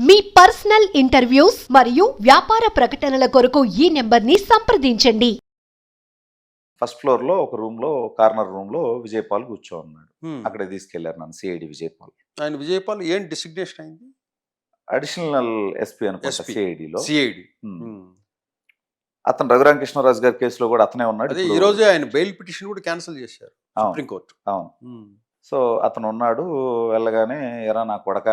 మీ personal interviews మరియు వ్యాపార ప్రకటనల కొరకు ఈ నెంబర్ని సంప్రదించండి. ఫస్ట్ ఫ్లోర్లో ఒక రూమ్లో కార్నర్ రూమ్లో విజయపాల్ కూర్చో ఉన్నాడు హ్మ్. అక్కడ తీసుకెళ్ళారు నన్ను సిఐడి విజయపాల్ ఆయన విజయపాల్ ఏం డిసిగ్నేషన్ అయింది? అడిషనల్ ఎస్పీ అనుకుంటా SP. సిఐడిలో. సిఐడి. అతను రఘురామకృష్ణరాజు గారి కేసులో కూడా అతనే ఉన్నాడు. అదే ఇప్పుడు- ఈ రోజే ఆయన బెయిల్ పిటిషన్ కూడా క్యాన్సిల్ చేశారు అవును, సుప్రీంకోర్టు. అవును. సో అతను ఉన్నాడు వెళ్ళగానే ఎరా నా కొడక.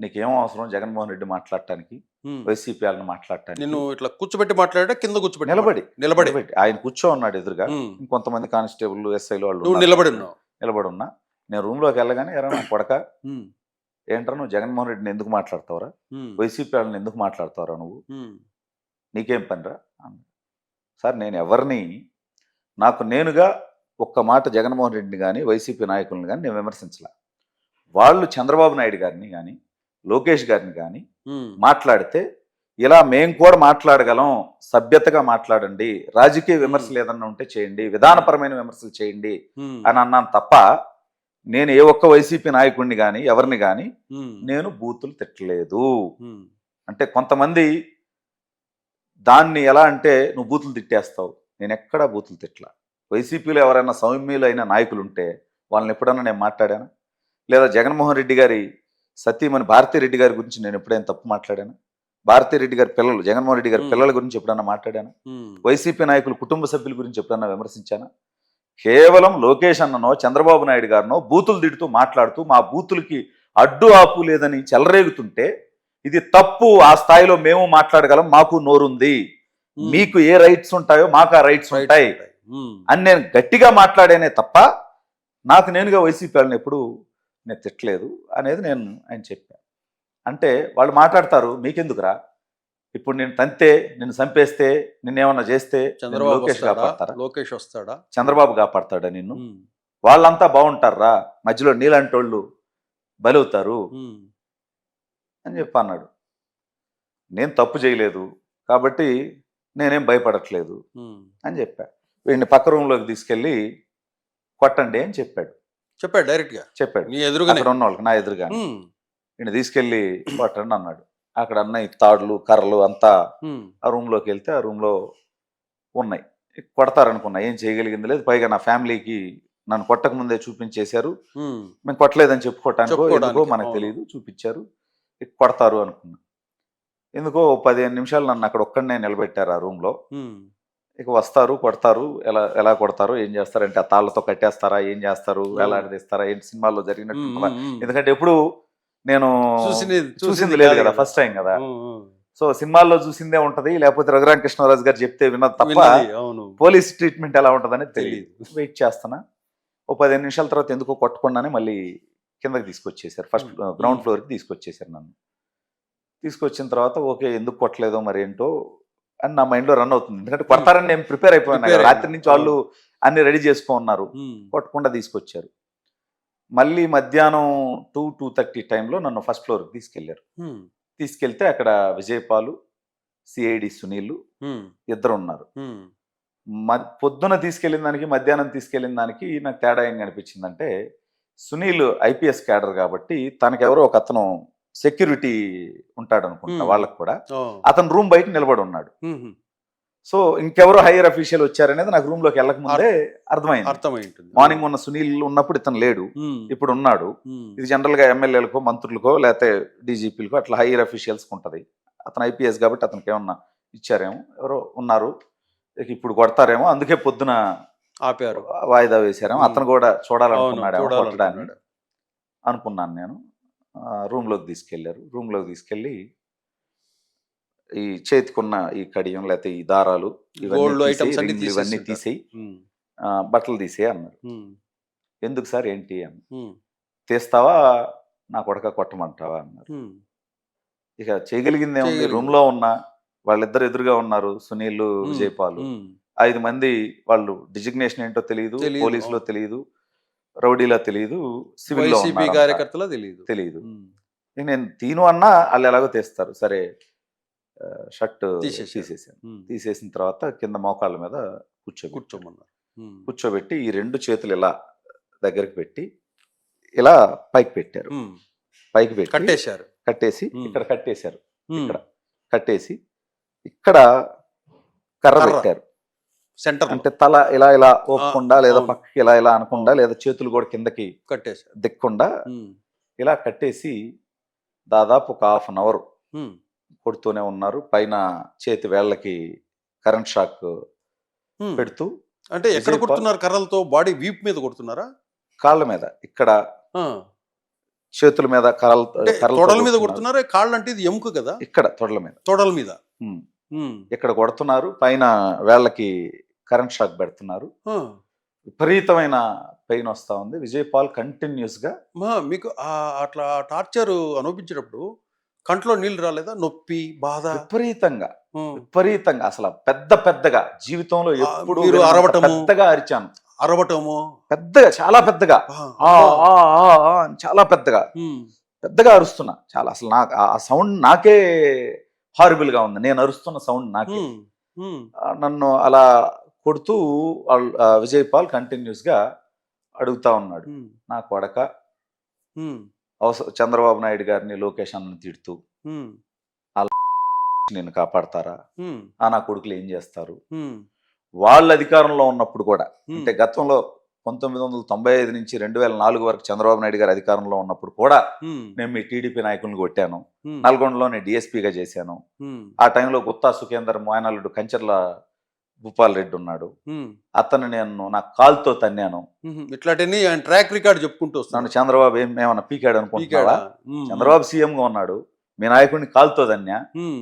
నీకేం అవసరం? జగన్మోహన్ రెడ్డి మాట్లాడటానికి వైసీపీ వాళ్ళని మాట్లాడటానికి. నిన్ను ఇట్లా కూర్చోబెట్టి మాట్లాడా కింద కూర్చోబెట్టి నిలబడి. నిలబడి. నిలబడి. ఆయన కూర్చో ఉన్నాడు ఎదురుగా. ఇంకొంతమంది కానిస్టేబుల్ ఎస్ఐలు వాళ్ళు. నిలబడి ఉన్నావు. నిలబడి ఉన్నా. నేను రూమ్లోకి వెళ్ళగానే ఎరా కొడక హ్మ్. ఏంట్రా నువ్వు జగన్మోహన్ రెడ్డిని ఎందుకు మాట్లాడతావురా. వైసీపీ వాళ్ళని ఎందుకు మాట్లాడతావురా నువ్వు. నీకేం పనిరా? సార్ నేను ఎవరిని నాకు నేనుగా ఒక్క మాట జగన్మోహన్ రెడ్డిని కానీ వైసీపీ నాయకులను కానీ నేను విమర్శించలే. వాళ్ళు చంద్రబాబు నాయుడు గారిని కానీ లోకేష్ గారిని కానీ. మాట్లాడితే ఇలా మేం కూడా మాట్లాడగలం సభ్యతగా మాట్లాడండి రాజకీయ విమర్శలు ఏదన్నా ఉంటే చేయండి విధానపరమైన విమర్శలు చేయండి. అని అన్నాను తప్ప నేను ఏ ఒక్క వైసీపీ నాయకుడిని కానీ ఎవరిని కానీ. నేను బూతులు తిట్టలేదు. అంటే కొంతమంది దాన్ని ఎలా అంటే నువ్వు బూతులు తిట్టేస్తావు నేను ఎక్కడా బూతులు తిట్టలా వైసీపీలో ఎవరైనా సౌమ్యులైన నాయకులు ఉంటే వాళ్ళని ఎప్పుడన్నా నేను మాట్లాడాను లేదా జగన్మోహన్ రెడ్డి గారి సతీమణి భారతీ రెడ్డి గారి గురించి నేను ఎప్పుడైనా తప్పు మాట్లాడాను భారతీ రెడ్డి గారి పిల్లలు జగన్మోహన్ రెడ్డి గారి. పిల్లల గురించి ఎప్పుడన్నా మాట్లాడాను. వైసీపీ నాయకులు కుటుంబ సభ్యుల గురించి ఎప్పుడన్నా విమర్శించానా కేవలం లోకేష్ అన్ననో చంద్రబాబు నాయుడు గారినో బూతులు తిడుతూ మాట్లాడుతూ మా బూతులకి అడ్డు ఆపు లేదని చెలరేగుతుంటే ఇది తప్పు ఆ స్థాయిలో మేము మాట్లాడగలం మాకు నోరుంది. మీకు ఏ రైట్స్ ఉంటాయో మాకు ఆ రైట్స్ ఉంటాయి. అని నేను గట్టిగా మాట్లాడేనే తప్ప నాకు నేనుగా వైసీపీ వాళ్ళని ఎప్పుడు నేను తిట్టలేదు అనేది నేను ఆయన చెప్పాను. అంటే వాళ్ళు మాట్లాడతారు మీకెందుకురా? ఇప్పుడు నేను తంతే నిన్ను చంపేస్తే నిన్నేమన్నా చేస్తే లోకేష్ కాపాడతారా? లోకేష్ వస్తాడా? చంద్రబాబు కాపాడతాడా నిన్ను. వాళ్ళంతా బాగుంటారా? మధ్యలో నీలాంటి వాళ్ళు బలవుతారు. అని చెప్పి అన్నాడు. నేను తప్పు చేయలేదు కాబట్టి నేనేం భయపడట్లేదు. అని చెప్పా. వీడిని పక్క రూమ్లోకి తీసుకెళ్ళి కొట్టండి అని చెప్పాడు. చెప్పాడు డైరెక్ట్గా చెప్పాడు నీ అక్కడ ఉన్న వాళ్ళకి నా ఎదురుగా హ్మ్. వీడిని తీసుకెళ్ళి కొట్టండి అన్నాడు. అక్కడ అన్న ఈ తాడులు కర్రలు అంతా. ఆ రూమ్లోకి వెళ్తే ఆ రూమ్లో ఉన్నాయి. కొడతారనుకున్నా. ఏం చేయగలిగింది లేదు. పైగా నా ఫ్యామిలీకి నన్ను కొట్టక ముందే చూపించేశారు. మేము కొట్టలేదని చెప్పుకోవటానికో ఎందుకో మనకు. తెలియదు చూపించారు. కొడతారు అనుకున్నా. ఎందుకో పదిహేను నిమిషాలు నన్ను అక్కడ ఒక్కడనే నిలబెట్టారు ఆ రూమ్లో. ఇక వస్తారు కొడతారు. ఎలా ఎలా కొడతారు ఏం చేస్తారంటే ఆ తాళ్ళతో కట్టేస్తారా ఏం చేస్తారు. వేలాడదీస్తారా ఏంటి సినిమాల్లో జరిగినట్టు. ఎందుకంటే ఎప్పుడు నేను చూసింది లేదు కదా ఫస్ట్ టైం కదా. సో సినిమాల్లో చూసిందే ఉంటది లేకపోతే రఘురామకృష్ణరాజు గారు చెప్తే విన్నది తప్ప పోలీస్ ట్రీట్మెంట్ ఎలా ఉంటుందని తెలియదు. తెలియదు. వెయిట్ చేస్తున్నా. ఓ పదిహేను నిమిషాల తర్వాత ఎందుకో కొట్టకుండానే మళ్ళీ కిందకి తీసుకొచ్చేసారు. ఫస్ట్. గ్రౌండ్ ఫ్లోర్కి తీసుకొచ్చేసారు నన్ను. తీసుకొచ్చిన తర్వాత ఓకే ఎందుకు కొట్టలేదో మరి ఏంటో అని నా మైండ్లో రన్ అవుతుంది ఎందుకంటే కొడతారని నేను ప్రిపేర్ అయిపోయాను. రాత్రి. నుంచి వాళ్ళు అన్ని రెడీ చేసుకో ఉన్నారు హ్మ్. కొట్టకుండా తీసుకొచ్చారు మళ్ళీ మధ్యాహ్నం టూ టూ థర్టీ టైంలో నన్ను ఫస్ట్ ఫ్లోర్కి తీసుకెళ్ళారు. తీసుకెళ్తే అక్కడ విజయపాలు సిఐడి సునీల్. ఇద్దరు ఉన్నారు పొద్దున తీసుకెళ్ళిన దానికి మధ్యాహ్నం తీసుకెళ్ళిన దానికి నాకు తేడా ఏం కనిపించిందంటే సునీల్ ఐపీఎస్ క్యాడర్ కాబట్టి తనకెవరో ఒక అతను సెక్యూరిటీ ఉంటాడు అనుకుంటా. వాళ్ళకు కూడా. అతను రూమ్ బయట నిలబడి ఉన్నాడు. సో ఇంకెవరో హైయర్ అఫీషియల్ వచ్చారనేది నాకు రూమ్లోకి వెళ్ళక ముందే అర్థమైంది అర్థమై ఉంటుంది మార్నింగ్ ఉన్న సునీల్ ఉన్నప్పుడు ఇతను లేడు. ఇప్పుడు ఉన్నాడు. ఇది జనరల్గా ఎమ్మెల్యేలకో మంత్రులకో లేకపోతే డీజీపీలకో అట్లా హైయర్ అఫీషియల్స్ ఉంటది అతను ఐపీఎస్ కాబట్టి అతనికి ఏమన్నా ఇచ్చారేమో ఎవరో ఉన్నారు ఇప్పుడు కొడతారేమో అందుకే పొద్దున ఆపారు వాయిదా వేశారేమో. అతను కూడా చూడాలనుకున్నాడేమో చూడాలనుకున్నాడు అనుకున్నాను నేను రూమ్లోకి తీసుకెళ్ళారు రూమ్లోకి తీసుకెళ్ళి ఈ చేతికున్న ఈ కడియం లేకపోతే ఈ దారాలు ఇవన్నీ తీసేయ్, అన్ని ఇవన్నీ బట్టలు తీసేయి అన్నారు. ఎందుకు సార్ ఏంటి అని హ్మ్. తీస్తావా నా కొడక కొట్టమంటావా అన్నారు. ఇక చేయగలిగింది ఏముంది. రూమ్లో ఉన్న వాళ్ళిద్దరు ఎదురుగా ఉన్నారు సునీల్. విజయపాల్. ఐదు మంది వాళ్ళు డిజిగ్నేషన్ ఏంటో తెలియదు పోలీసులో. తెలియదు రౌడీలో తెలియదు సివిల్. కార్యకర్తలో తెలియదు తెలియదు నేను తీను అన్నా వాళ్ళు ఎలాగో తీస్తారు సరే షర్ట్. తీసేసాను. తీసేసిన తర్వాత కింద మోకాళ్ళ మీద కూర్చోబెట్టి కూర్చోమన్నారు. కూర్చోబెట్టి ఈ రెండు చేతులు ఇలా దగ్గరికి పెట్టి ఇలా పైకి పెట్టారు. పైకి పెట్టి కట్టేశారు కట్టేసి. ఇక్కడ కట్టేశారు. ఇక్కడ కట్టేసి ఇక్కడ కర్ర. పెట్టారు సెంటర్ అంటే తల ఇలా ఇలా ఊపకుండా లేదా. పక్కకి ఇలా ఇలా అనకుండా లేదా చేతులు కూడా కిందకి కట్టేశారు దిక్కుండా. ఇలా కట్టేసి దాదాపు ఒక హాఫ్ అన్ అవర్. కొడుతూనే ఉన్నారు పైన చేతి వేళ్ళకి కరెంట్ షాక్. పెడుతూ అంటే ఎక్కడ కొడుతున్నారు కర్రలతో బాడీ వీప్ మీద కొడుతున్నారా కాళ్ళ మీద ఇక్కడ. చేతుల మీద కర్రలు తొడల మీద కొడుతున్నారు. కాళ్ళు అంటే ఇది ఎముక కదా ఇక్కడ తొడల మీద తొడల మీద. ఇక్కడ కొడుతున్నారు పైన వేళ్ళకి కరెంట్ షాక్ పెడుతున్నారు. విపరీతమైన పెయిన్ వస్తా ఉంది. విజయ్ పాల్ కంటిన్యూస్గా మా మీకు అట్లా టార్చర్ అనుభవించేటప్పుడు కంట్లో నీళ్ళు రాలేదా? నొప్పి బాధ? విపరీతంగా. విపరీతంగా. అసలు పెద్ద పెద్దగా. జీవితంలో ఎప్పుడు అరవటము. పెద్దగా అరిచాను. అరవటము. పెద్దగా చాలా పెద్దగా. చాలా పెద్దగా. పెద్దగా అరుస్తున్నా. చాలా అసలు నాకు ఆ సౌండ్ నాకే హారిబుల్గా ఉంది. నేను అరుస్తున్న సౌండ్ నాకే. నన్ను అలా కొడుతూ వాళ్ళ- విజయ్ పాల్ కంటిన్యూస్గా అడుగుతా ఉన్నాడు. నా కొడక ఉమ్. అవస చంద్రబాబు నాయుడు గారిని లోకేష్ అన్నని తిడుతూ. నేను కాపాడతారా. ఆ నా కొడుకులు ఏం చేస్తారు. వాళ్ళ అధికారంలో ఉన్నప్పుడు కూడా. అంటే గతంలో పంతొమ్మిది వందల తొంభై ఐదు నుంచి రెండు వేల నాలుగు వరకు చంద్రబాబు నాయుడు గారు అధికారంలో ఉన్నప్పుడు కూడా. నేను మీ టీడీపీ నాయకులను కొట్టాను. నల్గొండలోనే డిఎస్పీగా చేశాను. ఆ టైంలో గుత్తా సుఖేందర్ మోయనాలుడు కంచర్ల భూపాల్ రెడ్డి ఉన్నాడు. అతను నేను నా కాల్తో తన్నాను. ఆయన ట్రాక్ రికార్డ్ చెప్పుకుంటూ వస్తాను చంద్రబాబు ఏం ఏమన్నా పీకాడు అనుకుంటున్నావా? చంద్రబాబు సీఎం గా ఉన్నాడు. మీ నాయకుడిని కాల్తో తన్నా.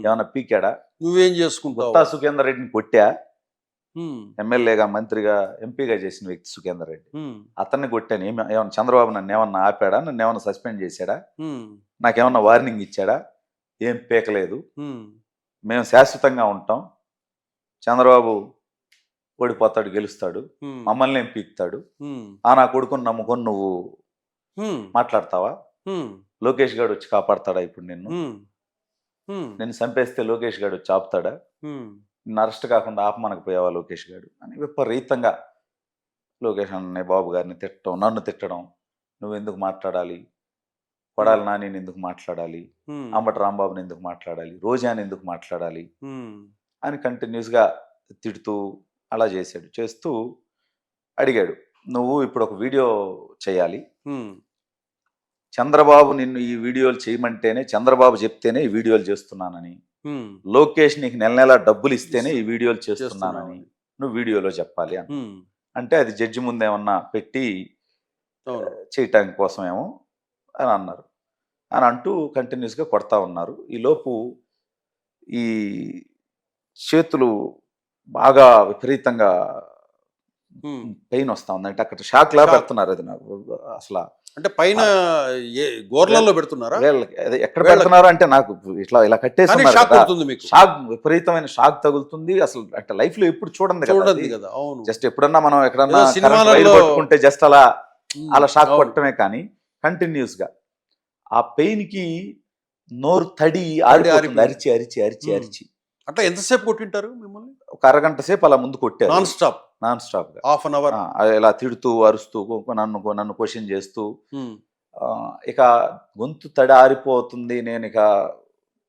ఏమన్నా పీకాడా? నువ్వేం చేసుకుంటావు? గుత్తా సుఖేందర్ రెడ్డిని కొట్టా. ఎమ్మెల్యేగా మంత్రిగా ఎంపీగా చేసిన వ్యక్తి సుఖేందర్ రెడ్డి. అతన్ని కొట్టాను. ఏమి ఏమన్నా చంద్రబాబు నన్ను ఏమన్నా ఆపాడా? నన్ను ఏమన్నా సస్పెండ్ చేశాడా. నాకేమన్నా వార్నింగ్ ఇచ్చాడా? ఏం పీకలేదు. మేము శాశ్వతంగా ఉంటాం. చంద్రబాబు ఓడిపోతాడు గెలుస్తాడు. మమ్మల్ని ఏం పీకుతాడు. ఆ నా కొడుకుని నమ్ముకొని నువ్వు. మాట్లాడతావా. లోకేష్ గారు వచ్చి కాపాడతాడా ఇప్పుడు నిన్ను. నేను చంపేస్తే లోకేష్ గారు వచ్చి ఆపుతాడా. నిన్ను అరెస్ట్ కాకుండా ఆపమనకపోయావా లోకేష్ గారు అని విపరీతంగా లోకేష్ అన్నయ్య బాబు గారిని తిట్టడం నన్ను తిట్టడం నువ్వు ఎందుకు మాట్లాడాలి కొడాలి నాని ఎందుకు మాట్లాడాలి. అంబటి రాంబాబుని ఎందుకు మాట్లాడాలి రోజాని ఎందుకు మాట్లాడాలి అని కంటిన్యూస్గా తిడుతూ అలా చేశాడు చేస్తూ అడిగాడు నువ్వు ఇప్పుడు ఒక వీడియో చేయాలి. చంద్రబాబు నిన్ను ఈ వీడియోలు చేయమంటేనే చంద్రబాబు చెప్తేనే ఈ వీడియోలు చేస్తున్నానని. లోకేష్ నీకు నెల నెల డబ్బులు ఇస్తేనే ఈ వీడియోలు చేస్తున్నానని. నువ్వు వీడియోలో చెప్పాలి అని. అంటే అది జడ్జి ముందు ఏమన్నా పెట్టి చేయటానికి కోసమేమో అని అన్నారు అని అంటూ కంటిన్యూస్గా కొడతా ఉన్నారు ఈలోపు ఈ చేతులు బాగా విపరీతంగా. పెయిన్ వస్తా ఉంది అంటే అక్కడ షాక్ లా. పెడుతున్నారు అది నాకు అసలు అంటే పైన గోర్లలో పెడుతున్నారా ఎక్కడ. పెడుతున్నారు అంటే నాకు ఇట్లా ఇలా కట్టేసి షాక్ విపరీతమైన షాక్ తగులుతుంది అసలు అంటే లైఫ్లో ఎప్పుడు చూడండి కదా చూడండి అది. కదా అవును జస్ట్ ఎప్పుడన్నా మనం ఎక్కడన్నా పట్టుకుంటే జస్ట్ అలా. అలా షాక్ అవును. కొట్టడమే కానీ కంటిన్యూస్గా ఆ పెయిన్కి నోరు తడి ఆరిపోతుంది. అరిచి అరిచి అరిచి. అరిచి అట్లా ఎంతసేపు కొట్టింటారు మిమ్మల్ని? ఒక అరగంట సేపు అలా ముందు కొట్టారు. Non stop non stop half an hour ఇలా తిడుతూ అరుస్తూ నన్ను నన్ను క్వశ్చన్ చేస్తూ. ఆ, ఇక గొంతు తడి ఆరిపోతుంది నేను ఇక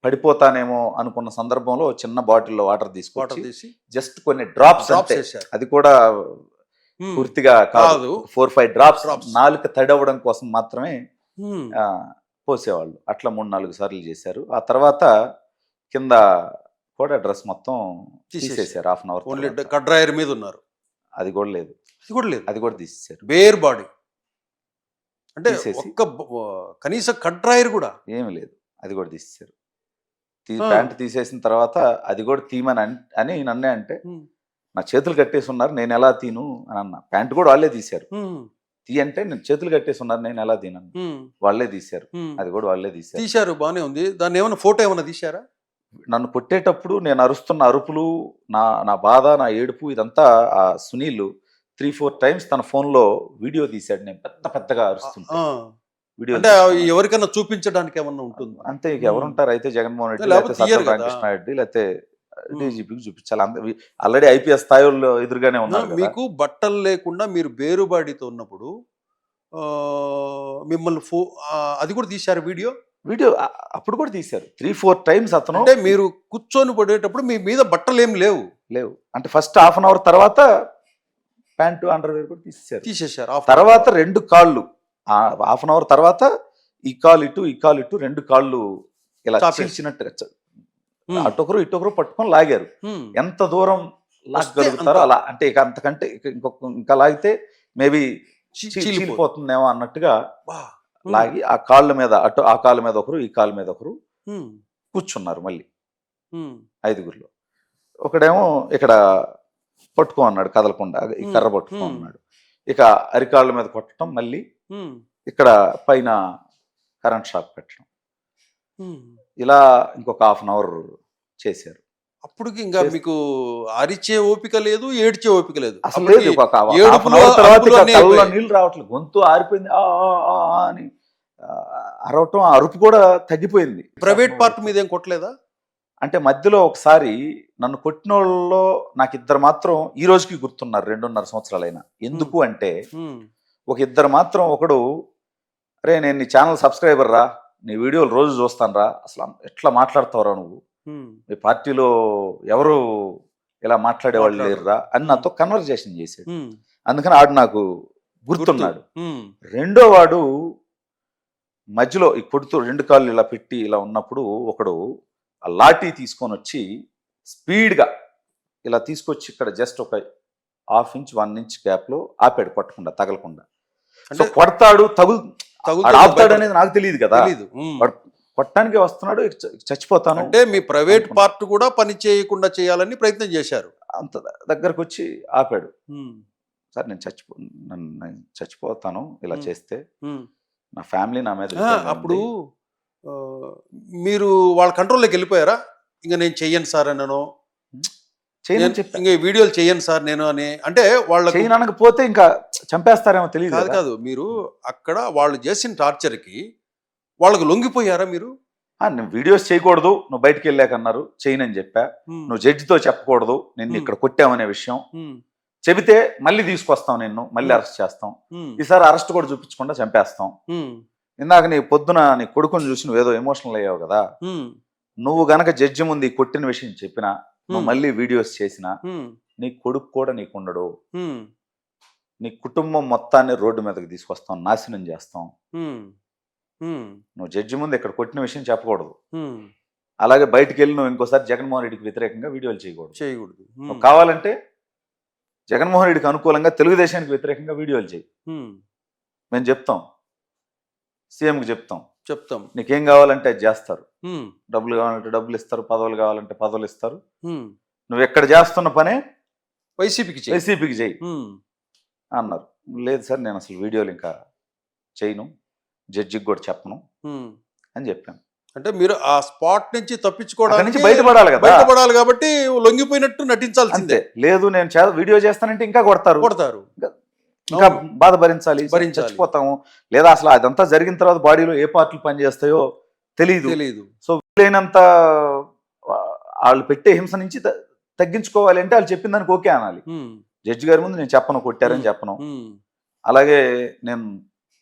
పడిపోతానేమో అనుకున్న సందర్భంలో చిన్న బాటిల్లో వాటర్ వాటర్ తీసుకొచ్చి తీసి జస్ట్ కొన్ని డ్రాప్స్ అది కూడా ఉమ్. పూర్తిగా కాదు. Four five drops. నాలుక తడవడం కోసం మాత్రమే. ఆ, పోసేవాళ్ళు. అట్లా మూడు నాలుగు సార్లు చేశారు. ఆ తర్వాత కింద కూడా డ్రెస్ మొత్తం. తీసేశారు హాఫ్ అన్ ఓన్లీ అవర్ కడ్రాయర్ మీద ఉన్నారు. అది కూడా లేదు. అది కూడా లేదు. అది కూడా తీసేశారు బేర్ బాడీ అంటే. ఒక్క కనీసం కడ్రాయర్ కూడా. ఏమి లేదు. అది కూడా తీసేశారు తీ ఆ. ప్యాంట్ తీసేసిన తర్వాత అది కూడా తీయమని అన్- నన్నే అంటే. నా చేతులు కట్టేసి ఉన్నారు నేను ఎలా తీను? అని అన్న. ప్యాంట్ కూడా వాళ్ళే తీశారు. తీ అంటే నేను చేతులు కట్టేసి ఉన్నారు నేను ఎలా తీనను. వాళ్ళే తీశారు. అది కూడా వాళ్ళే తీశారు. తీశారు బానే ఉంది. దాన్ని ఏమైనా ఫోటో ఏమైనా తీశారా? నన్ను కొట్టేటప్పుడు నేను అరుస్తున్న అరుపులు నా నా బాధ నా ఏడుపు ఇదంతా ఆ సునీల్ త్రీ ఫోర్ టైమ్స్ తన phone లో వీడియో తీశాడు నేను పెద్ద పెద్దగా అరుస్తుంటా ఆ. వీడియో అంటే ఎవరికైనా చూపించడానికి ఏమన్నా ఉంటుంది అంతే ఇక ఎవరుంటారు అయితే జగన్మోహన్ రెడ్డి లేకపోతే కదా. కృష్ణారెడ్డి లేకపోతే. డీజీపీకి చూపించాలి ఆల్రెడీ ఐపీఎస్ స్థాయిలో ఎదురుగానే ఉన్నారు. మీకు బట్టలు లేకుండా మీరు బేరుబాడితో ఉన్నప్పుడు మిమ్మల్ని ఫో అది కూడా తీశారు వీడియో వీడియో అప్పుడు కూడా తీశారు. త్రీ ఫోర్ టైమ్స్ అతను అంటే మీరు కూర్చొని పడేటప్పుడు మీ మీద బట్టలు ఏం లేవు. లేవు. అంటే ఫస్ట్ హాఫ్ అన్ అవర్ తర్వాత ప్యాంటు అండర్వేర్ కూడా తీసేశారు. తీసేశారు తర్వాత రెండు కాళ్ళు. హాఫ్ అన్ అవర్ తర్వాత ఈ కాలు ఇటు ఈ కాలు ఇటు రెండు కాళ్ళు ఇలా. చీల్చినట్టుగా అటొకరు ఇటొకరు పట్టుకొని లాగారు. ఎంత దూరం లాగలుగుతారో. అలా అంటే ఇక అంతకంటే ఇక ఇంకొక ఇంకా లాగితే మేబీ. చీలిపోతుందేమో అన్నట్టుగా లాగి ఆ కాళ్ళ మీద అటు ఆ కాళ్ళ మీద ఒకరు ఈ కాళ్ళ మీద ఒకరు కూర్చున్నారు మళ్ళీ. ఐదుగురిలో. ఒకడేమో ఇక్కడ పట్టుకో అన్నాడు కదలకుండా ఈ కర్ర. పట్టుకో. అన్నాడు ఇక అరికాళ్ళ మీద కొట్టడం మళ్ళీ ఇక్కడ పైన కరెంట్ షాక్ పెట్టడం. ఇలా ఇంకొక హాఫ్ అన్ అవర్ చేశారు. అప్పటికి ఇంకా మీకు అరిచే ఓపిక లేదు ఏడ్చే ఓపిక లేదు. అసలు లేదు. నీళ్ళు రావట్లేదు. గొంతు ఆరిపోయింది. అని అరవటం అరుపు కూడా తగ్గిపోయింది. ప్రైవేట్ పార్ట్ మీద ఏం కొట్టలేదా? అంటే మధ్యలో ఒకసారి నన్ను కొట్టిన వాళ్ళలో నాకు ఇద్దరు మాత్రం ఈ రోజుకి గుర్తున్నారు రెండున్నర సంవత్సరాలైనా. ఎందుకు అంటే ఒక ఇద్దరు మాత్రం ఒకడు రే నేను నీ ఛానల్ సబ్స్క్రైబర్ రా నీ వీడియోలు రోజు చూస్తాను రా అసలు ఎట్లా మాట్లాడతావురా నువ్వు? మీ పార్టీలో ఎవరు ఇలా మాట్లాడేవాళ్ళు. లేరురా అని నాతో కన్వర్జేషన్ చేశాడు. అందుకని ఆడు నాకు గుర్తున్నాడు. రెండో వాడు మధ్యలో ఈ కొడుతూ రెండు కాళ్ళు ఇలా పెట్టి ఇలా ఉన్నప్పుడు ఒకడు ఆ లాఠీ తీసుకొని వచ్చి స్పీడ్గా ఇలా తీసుకొచ్చి ఇక్కడ జస్ట్ ఒక హాఫ్ ఇంచ్ వన్ ఇంచ్ గ్యాప్లో ఆపాడు కొట్టకుండా తగలకుండా. సో కొడతాడు తగులు ఆపుతాడు భయపడ- అనేది నాకు తెలియదు కదా. వాడు కొట్టడానికి వస్తున్నాడు చచ్చిపోతాను అంటే మీ ప్రైవేట్. పార్ట్ కూడా పని చేయకుండా చేయాలని ప్రయత్నం చేశారు అంత దగ్గరకు వచ్చి ఆపాడు సార్ నేను చచ్చిపో నన్ను నేను చచ్చిపోతాను ఇలా. చేస్తే. నా ఫ్యామిలీ నా మీద. అప్పుడు మీరు వాళ్ళ కంట్రోల్లోకి వెళ్ళిపోయారా ఇంకా నేను చెయ్యను సార్ అనను చేయనని నేను చెప్పా ఇంకా వీడియోలు చెయ్యను సార్ నేను అని అంటే వాళ్ళకు చేయను అనకపోతే ఇంకా చంపేస్తారేమో తెలియదు. కాదు మీరు అక్కడ వాళ్ళు చేసిన టార్చర్కి వాళ్ళకు లొంగిపోయారా మీరు? నువ్వు వీడియోస్ చేయకూడదు నువ్వు బయటికి వెళ్ళాక అన్నారు చేయనని చెప్పా. నువ్వు జడ్జితో చెప్పకూడదు నిన్ను. ఇక్కడ కొట్టామనే విషయం. చెబితే మళ్ళీ తీసుకొస్తాం నిన్ను మళ్ళీ. అరెస్ట్ చేస్తాం. ఈసారి అరెస్ట్ కూడా చూపించకుండా చంపేస్తాం. ఇందాక నీ పొద్దున నీ కొడుకుని చూసి నువ్వు ఏదో ఎమోషనల్ అయ్యావు కదా. నువ్వు గనక జడ్జి ముందు కొట్టిన విషయం చెప్పినా నువ్వు మళ్ళీ వీడియోస్ చేసినా నీ కొడుకు కూడా నీకు ఉండడు నీ కుటుంబం మొత్తాన్ని రోడ్డు మీదకి తీసుకొస్తాం నాశనం చేస్తాం. నువ్వు జడ్జి ముందు ఇక్కడ కొట్టిన విషయం చెప్పకూడదు. అలాగే బయటికి వెళ్ళి నువ్వు ఇంకోసారి జగన్మోహన్ రెడ్డికి వ్యతిరేకంగా వీడియోలు చేయకూడదు. చేయకూడదు. నువ్వు కావాలంటే జగన్మోహన్ రెడ్డికి అనుకూలంగా తెలుగుదేశానికి వ్యతిరేకంగా వీడియోలు చేయి. మేము చెప్తాం. సీఎంకి చెప్తాం. చెప్తాం. నీకేం కావాలంటే అది చేస్తారు. డబ్బులు కావాలంటే డబ్బులు ఇస్తారు పదవులు కావాలంటే పదవులు ఇస్తారు. నువ్వు ఎక్కడ చేస్తున్న పనే వైసీపీకి వైసీపీకి చేయి. అన్నారు. లేదు సార్ నేను అసలు వీడియోలు ఇంకా చేయను. జడ్జికి కూడా చెప్పను. అని చెప్పాను. అంటే మీరు ఆ స్పాట్ నుంచి తప్పించుకోవడానికి నుంచి బయటపడాలి కదా? బయటపడాలి కాబట్టి లొంగిపోయినట్టు నటించాల్సిందే. లేదు నేను వీడియో చేస్తానంటే ఇంకా కొడతారు. కొడతారు. ఇంకా. బాధ భరించాలి. చచ్చిపోతాము. లేదా అసలు అదంతా జరిగిన తర్వాత బాడీలో ఏ పార్ట్లు పనిచేస్తాయో తెలియదు తెలియదు సో వీలైనంత వాళ్ళు పెట్టే హింస నుంచి తగ్గించుకోవాలి అంటే వాళ్ళు చెప్పిన దానికి ఓకే అనాలి. జడ్జి గారి ముందు నేను చెప్పను కొట్టారని. చెప్పను. అలాగే నేను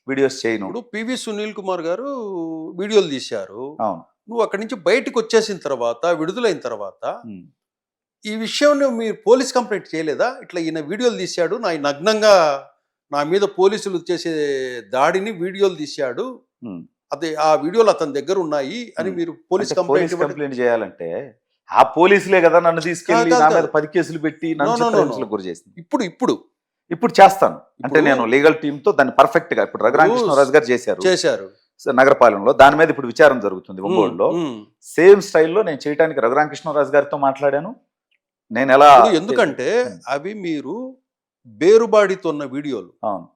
వీడియోస్ చేయను ఇప్పుడు పివి సునీల్ కుమార్ గారు వీడియోలు తీశారు అవును నువ్వు అక్కడి నుంచి బయటకు వచ్చేసిన తర్వాత విడుదలైన తర్వాత. ఈ విషయం మీరు పోలీస్ కంప్లైంట్ చేయలేదా ఇట్లా ఈయన వీడియోలు తీశాడు నా నగ్నంగా నా మీద పోలీసులు చేసే దాడిని వీడియోలు తీశాడు. అదే ఆ వీడియోలు అతని దగ్గర ఉన్నాయి అని. మీరు పోలీస్ కంప్లైంట్. కంప్లైంట్ చేయాలంటే ఆ పోలీసులే కదా నన్ను నా. మీద పది కేసులు పెట్టి నన్ను గురి చేసింది ఇప్పుడు ఇప్పుడు ఇప్పుడు చేస్తాను. అంటే నేను లీగల్ టీమ్తో దాన్ని పర్ఫెక్ట్గా ఇప్పుడు రఘురామకృష్ణరాజు గారు చేశారు. చేశారు. నగరపాలెంలో దాని మీద ఇప్పుడు విచారం జరుగుతుంది ఒంగోలులో. సేమ్ స్టైల్లో నేను చేయడానికి రఘురామకృష్ణరాజు గారితో మాట్లాడాను. నేను ఎలా ఎందుకంటే అవి మీరు బేరుబాడితోన్న వీడియోలు. అవును.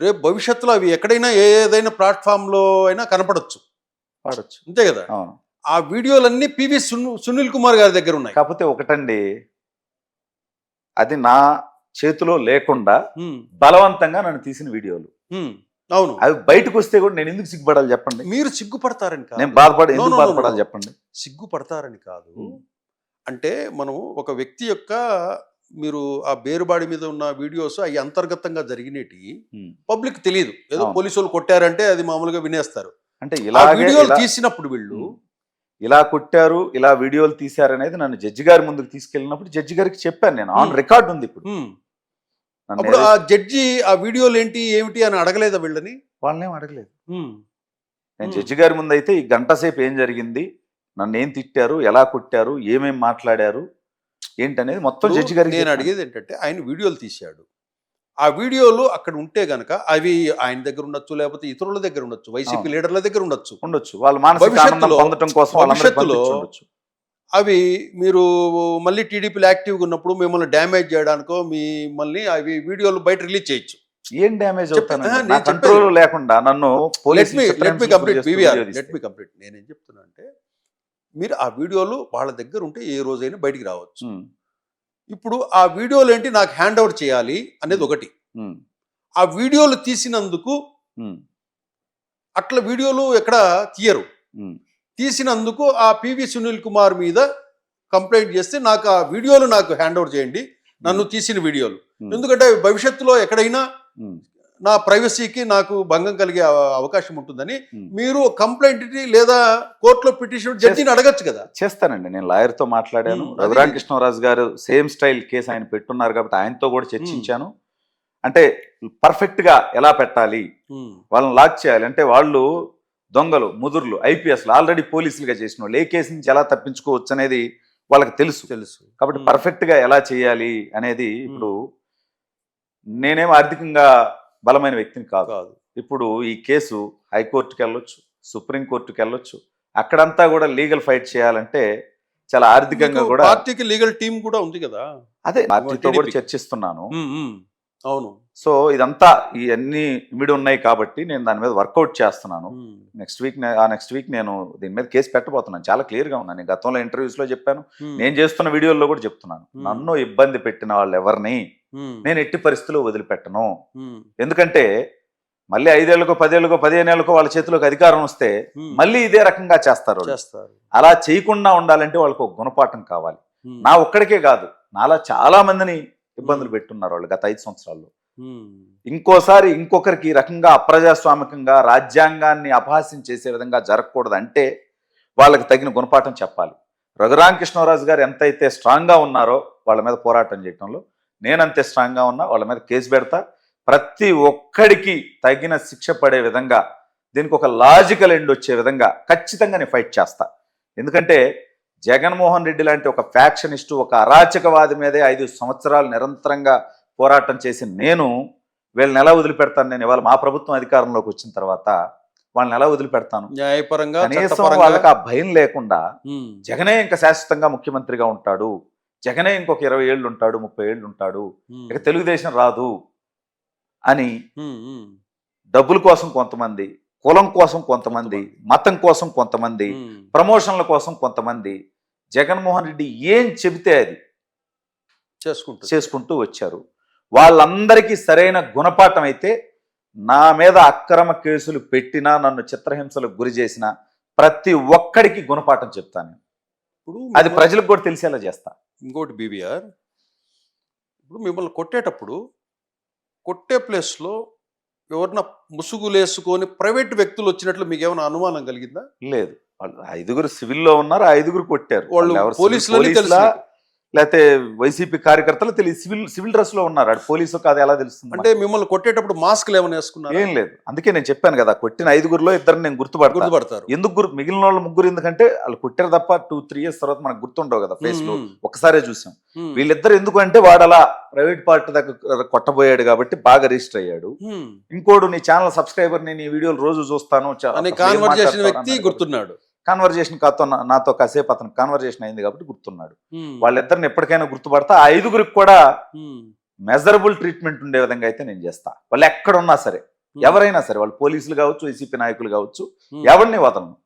రేపు భవిష్యత్తులో అవి ఎక్కడైనా ఏదైనా ప్లాట్ఫామ్లో అయినా కనపడొచ్చు. వాడచ్చు అంతే కదా? అవును. ఆ వీడియోలన్నీ పివి సున్- సునీల్ కుమార్ గారి దగ్గర ఉన్నాయి. కాకపోతే ఒకటండి. అది నా చేతిలో లేకుండా బలవంతంగా నన్ను తీసిన వీడియోలు. అవును. అవి బయటకు వస్తే కూడా నేను ఎందుకు సిగ్గుపడాలి చెప్పండి? మీరు సిగ్గుపడతారని కాదు. నేను బాధపడి ఎందుకు బాధపడాలి. చెప్పండి? సిగ్గుపడతారని కాదు. అంటే మనం ఒక వ్యక్తి యొక్క మీరు ఆ బేరుబాడి మీద ఉన్న వీడియోస్ అవి అంతర్గతంగా జరిగినవి ఉమ్. పబ్లిక్ తెలియదు. ఏదో. పోలీసు వాళ్ళు కొట్టారంటే అది మామూలుగా వినేస్తారు. అంటే ఆ ఇలాగే వీడియోలు ఇలా- తీసినప్పుడు వీళ్ళు ఇలా కొట్టారు ఇలా వీడియోలు తీశారు అనేది నన్ను జడ్జి గారి ముందుకు తీసుకెళ్ళినప్పుడు జడ్జి గారికి చెప్పాను నేను. ఆన్. రికార్డ్ ఉంది ఇప్పుడు. అప్పుడు ఆ జడ్జి ఆ వీడియోలు ఏంటి ఏమిటి అని అడగలేదా వీళ్ళని? వాళ్ళనేం అడగలేదు. నేను. జడ్జి గారి ముందు అయితే ఈ గంట సేపు ఏం జరిగింది నన్ను ఏం తిట్టారు ఎలా కొట్టారు ఏమేం మాట్లాడారు ఏంటనేది మొత్తం జడ్జి గారికి నేను. అడిగేది ఏంటంటే ఆయన వీడియోలు తీశాడు. ఆ వీడియోలు అక్కడ ఉంటే గనక అవి ఆయన దగ్గర ఉండొచ్చు లేకపోతే ఇతరుల దగ్గర ఉండొచ్చు వైసీపీ. లీడర్ల దగ్గర ఉండొచ్చు ఉండొచ్చు వాళ్ళు భవిష్యత్తులో-. అవి మీరు మళ్ళీ టీడీపీలో యాక్టివ్గా ఉన్నప్పుడు మిమ్మల్ని డ్యామేజ్ చేయడానికో మిమ్మల్ని అవి వీడియోలు బయట రిలీజ్ చేయొచ్చు ఏం డ్యామేజ్ అవుతాను కంట్రోల్. లేకుండా నన్ను let me let me complete BVR let. Me నేనేం చెప్తున్నా అంటే మీరు ఆ వీడియోలు వాళ్ళ దగ్గర ఉంటే ఏ రోజైనా బయటికి రావచ్చు ఇప్పుడు ఆ వీడియోలు ఏంటి నాకు హ్యాండ్ ఓవర్ చేయాలి అనేది ఒకటి. ఆ వీడియోలు తీసినందుకు అట్లా వీడియోలు ఎక్కడ తీయరు. తీసినందుకు ఆ పివి సునీల్ కుమార్ మీద కంప్లైంట్ చేస్తే నాకు ఆ వీడియోలు నాకు హ్యాండ్ ఓవర్ చేయండి. నన్ను తీసిన వీడియోలు. ఎందుకంటే భవిష్యత్తులో ఎక్కడైనా నా ప్రైవసీకి నాకు భంగం కలిగే అవ- అవకాశం ఉంటుందని. మీరు కంప్లైంట్ లేదా కోర్టులో పిటిషన్ జడ్జిని అడగచ్చు కదా. చేస్తానండి. నేను లాయర్తో మాట్లాడాను. ఉమ్, రఘురామ అది- కృష్ణరాజు గారు సేమ్ స్టైల్ కేసు ఆయన పెట్టున్నారు కాబట్టి ఆయనతో కూడా చర్చించాను. అంటే పర్ఫెక్ట్గా ఎలా పెట్టాలి? వాళ్ళని లాక్ చేయాలి. అంటే వాళ్ళు దొంగలు ముదుర్లు ఐపీఎస్లు ఆల్రెడీ పోలీసులుగా చేసిన వాళ్ళు. ఏ కేసు నుంచి ఎలా తప్పించుకోవచ్చు అనేది వాళ్ళకి తెలుసు. తెలుసు. కాబట్టి. పర్ఫెక్ట్గా ఎలా చేయాలి అనేది ఇప్పుడు నేనేం ఆర్థికంగా బలమైన వ్యక్తిని కాదు. కాదు. ఇప్పుడు ఈ కేసు హైకోర్టుకి వెళ్ళొచ్చు సుప్రీంకోర్టుకి వెళ్ళొచ్చు అక్కడంతా కూడా లీగల్ ఫైట్ చేయాలంటే చాలా ఆర్థికంగా కూడా పార్టీకి లీగల్ టీం కూడా ఉంది కదా. అదే పార్టీతో కూడా. చర్చిస్తున్నాను. అవును. సో ఇదంతా ఈ అన్ని ఇమిడి ఉన్నాయి కాబట్టి నేను దాని మీద వర్కౌట్ చేస్తున్నాను. నెక్స్ట్ వీక్ ఆ నెక్స్ట్ వీక్ నేను దీని మీద కేసు పెట్టబోతున్నాను. చాలా క్లియర్గా ఉన్నాను. నేను గతంలో ఇంటర్వ్యూస్లో చెప్పాను నేను చేస్తున్న వీడియోల్లో కూడా చెప్తున్నాను. నన్ను ఇబ్బంది పెట్టిన వాళ్ళు ఎవరిని నేను ఎట్టి పరిస్థితుల్లో వదిలిపెట్టను. ఎందుకంటే మళ్ళీ ఐదేళ్ళకో పదేళ్ళకో పదిహేను ఏళ్ళకో వాళ్ళ చేతిలోకి అధికారం వస్తే మళ్ళీ ఇదే రకంగా చేస్తారు అలా చేయకుండా ఉండాలంటే వాళ్ళకి ఒక గుణపాఠం కావాలి. నా ఒక్కడికే కాదు నాలా చాలా మందిని ఇబ్బందులు పెట్టున్నారు వాళ్ళు గత ఐదు సంవత్సరాల్లో. ఇంకోసారి ఇంకొకరికి ఈ రకంగా అప్రజాస్వామికంగా రాజ్యాంగాన్ని అపహాస్యం చేసే విధంగా జరగకూడదు అంటే వాళ్ళకి తగిన గుణపాఠం చెప్పాలి. రఘురామకృష్ణరాజు గారు ఎంతైతే స్ట్రాంగ్గా ఉన్నారో వాళ్ళ మీద పోరాటం చేయటంలో నేనంతే స్ట్రాంగ్గా ఉన్నా వాళ్ళ మీద కేసు పెడతా. ప్రతి ఒక్కడికి తగిన శిక్ష పడే విధంగా దీనికి ఒక లాజికల్ ఎండ్ వచ్చే విధంగా ఖచ్చితంగా నేను ఫైట్ చేస్తా. ఎందుకంటే జగన్మోహన్ రెడ్డి లాంటి ఒక ఫ్యాక్షనిస్టు ఒక అరాచకవాది మీదే ఐదు సంవత్సరాలు నిరంతరంగా పోరాటం చేసి నేను వీళ్ళని ఎలా వదిలిపెడతాను నేను? ఇవాళ మా ప్రభుత్వం అధికారంలోకి వచ్చిన తర్వాత వాళ్ళని ఎలా వదిలిపెడతాను? న్యాయపరంగా కనీసం వాళ్ళకి ఆ భయం లేకుండా జగనే ఇంకా శాశ్వతంగా ముఖ్యమంత్రిగా ఉంటాడు. జగనే ఇంకొక ఇరవై ఏళ్ళు ఉంటాడు ముప్పై ఏళ్ళు ఉంటాడు. ఇక తెలుగుదేశం రాదు అని డబ్బుల కోసం కొంతమంది కులం కోసం కొంతమంది. మతం కోసం కొంతమంది ప్రమోషన్ల కోసం కొంతమంది జగన్మోహన్ రెడ్డి ఏం చెబితే అది చేసుకుంటుంది. చేసుకుంటూ వచ్చారు. వాళ్ళందరికీ సరైన గుణపాఠం అయితే నా మీద అక్రమ కేసులు పెట్టినా నన్ను చిత్రహింసలకు గురి చేసిన ప్రతి ఒక్కడికి గుణపాఠం చెప్తాను ఇప్పుడు అది ప్రజలకు కూడా తెలిసేలా చేస్తా. ఇంకోటి బీవీఆర్. ఇప్పుడు మిమ్మల్ని కొట్టేటప్పుడు కొట్టే ప్లేస్లో ఎవరన్నా ముసుగులేసుకొని ప్రైవేట్ వ్యక్తులు వచ్చినట్లు మీకు ఏమైనా అనుమానం కలిగిందా? లేదు. ఐదుగురు సివిల్లో ఉన్నారు ఐదుగురు కొట్టారు. వాళ్ళు పోలీసులా, తెలుసు లేకపోతే వైసీపీ కార్యకర్తలు తెలియదు సివిల్ సివిల్ డ్రెస్లో ఉన్నారు. అది పోలీసు కాదు ఎలా తెలుస్తుంది అంటే మిమ్మల్ని కొట్టేటప్పుడు మాస్క్లు ఏమైనా వేసుకున్నారా? ఏం లేదు. అందుకే నేను చెప్పాను కదా కొట్టిన ఐదుగురులో ఇద్దరు నేను గుర్తుపడతాను గుర్తుపడతారు. ఎందుకు గుర్తు మిగిలిన వాళ్ళు ముగ్గురు ఎందుకంటే వాళ్ళు కొట్టారు తప్ప టూ త్రీ ఇయర్స్ తర్వాత మనకు గుర్తుండవు కదా ఫేస్లో ఒకసారే చూసాం. వీళ్ళిద్దరు ఎందుకు అంటే వాడు అలా ప్రైవేట్ పార్టీ దగ్గర కొట్టబోయాడు కాబట్టి బాగా రిజిస్టర్ అయ్యాడు. ఇంకోడు నీ ఛానల్ సబ్స్క్రైబర్ నేను ఈ వీడియోలు రోజు చూస్తాను. గుర్తున్నాడు. కాన్వర్జేషన్ కాతో నాతో కాసేపు అతను కాన్వర్జేషన్ అయింది కాబట్టి గుర్తున్నాడు. వాళ్ళిద్దరిని ఎప్పటికైనా గుర్తుపడతా ఆ ఐదుగురికి కూడా మెజరబుల్ ట్రీట్మెంట్ ఉండే విధంగా అయితే నేను చేస్తా. వాళ్ళు ఎక్కడ ఉన్నా సరే ఎవరైనా సరే వాళ్ళు పోలీసులు కావచ్చు వైసీపీ నాయకులు కావచ్చు ఎవరిని వదలను.